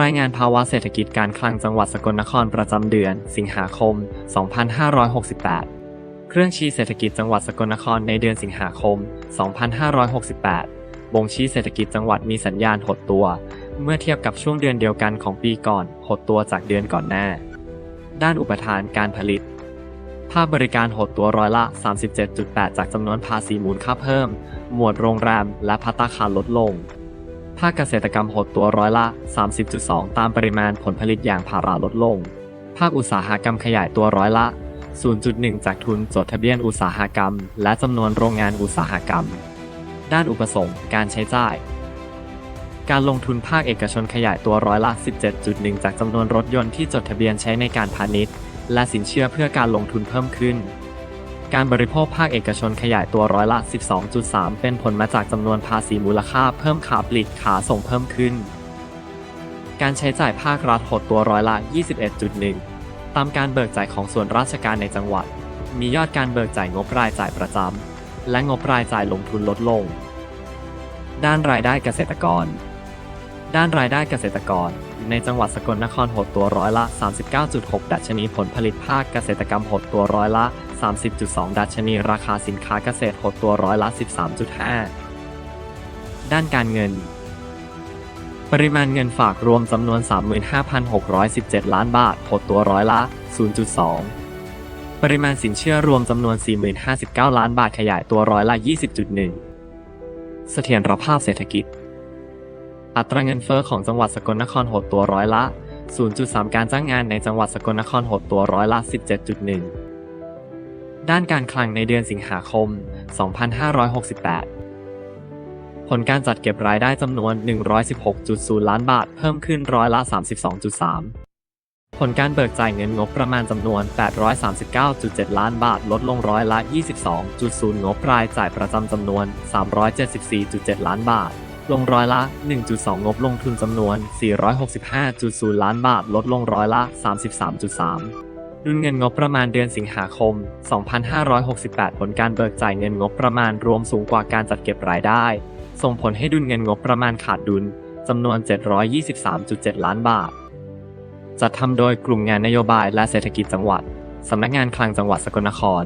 รายงานภาวะเศรษฐกิจการคลังจังหวัดสกลนครประจำเดือน สิงหาคม 2568 เครื่องชี้เศรษฐกิจจังหวัดสกลนครในเดือนสิงหาคม 2568 บ่งชี้เศรษฐกิจจังหวัดมีสัญญาณหดตัว เมื่อเทียบกับช่วงเดือนเดียวกันของปีก่อน หดตัวจากเดือนก่อนหน้า ด้านอุปทานการผลิต ภาคบริการหดตัวร้อยละ 37.8 จากจำนวนภาษีมูลค่าเพิ่ม หมวดโรงแรมและพัตตาคารลดลง ภาคเกษตรกรรมหดตัวร้อยละ 30.2 ตามปริมาณผลผลิตอย่างพาราลดลง ภาคอุตสาหกรรมขยายตัวร้อยละ 0.1 จากทุนจดทะเบียนอุตสาหกรรม และจำนวนโรงงานอุตสาหกรรม ด้านอุปสงค์การใช้จ่าย การลงทุนภาคเอกชนขยายตัวร้อยละ 17.1 จากจำนวนรถยนต์ที่จดทะเบียนใช้ในการพาณิชย์ และสินเชื่อเพื่อการลงทุนเพิ่มขึ้น การบริโภคภาคเอกชนขยายตัวร้อยละ 12.3 เป็นผลมาจากจำนวนภาษีมูลค่าเพิ่มขาปลีกขาส่งเพิ่มขึ้น การใช้จ่ายภาครัฐหดตัวร้อยละ 21.1 ตามการเบิกจ่ายของส่วนราชการในจังหวัด มียอดการเบิกจ่ายงบรายจ่ายประจำ และงบรายจ่ายลงทุนลดลง ด้านรายได้เกษตรกร ด้านรายได้เกษตรกรในจังหวัดสกลนครหดตัวร้อยละ 39.6 ดัชนีผลผลิตภาคเกษตรกรรมหดตัวร้อยละ 30.2 ดัชนีราคาสินค้าเกษตรหดตัวร้อยละ 13.5 ด้านการเงิน ปริมาณเงินฝากรวมจำนวน 35,617 ล้านบาทหดตัวร้อยละ 0.2 ปริมาณสินเชื่อรวมจำนวน 4,059 ล้านบาทขยายตัวร้อยละ 20.1 เสถียรภาพเศรษฐกิจ อัตราเงินเฟอ้อของจังหวัดสกลนครหดตัวร้อยละ0.3 การจ้างงานในจังหวัดสกลนครหดตัวร้อยละ 17.1 ด้านการคลังในเดือนสิงหาคม 2568 ผลการจัดเก็บรายได้จำนวน 116.0 ล้านบาท เพิ่มขึ้นร้อยละ 32.3 ผลการเบิกจ่ายเงินงบประมาณจำนวน 839.7 ล้านบาท ลดลงร้อยละ 22.0 งบรายจ่ายประจำจำนวน 374.7 ล้านบาทลงร้อยละ 1.2 งบลงทุนจำนวน 465.0 ล้านบาท ลดลงร้อยละ 33.3 ดุลเงินงบประมาณเดือนสิงหาคม 2568 ผลการเบิกจ่ายเงินงบประมาณรวมสูงกว่าการจัดเก็บรายได้ ส่งผลให้ดุลเงินงบประมาณขาดดุลจำนวน 723.7 ล้านบาท จัดทำโดยกลุ่มงานนโยบายและเศรษฐกิจจังหวัด สำนักงานคลังจังหวัดสกลนคร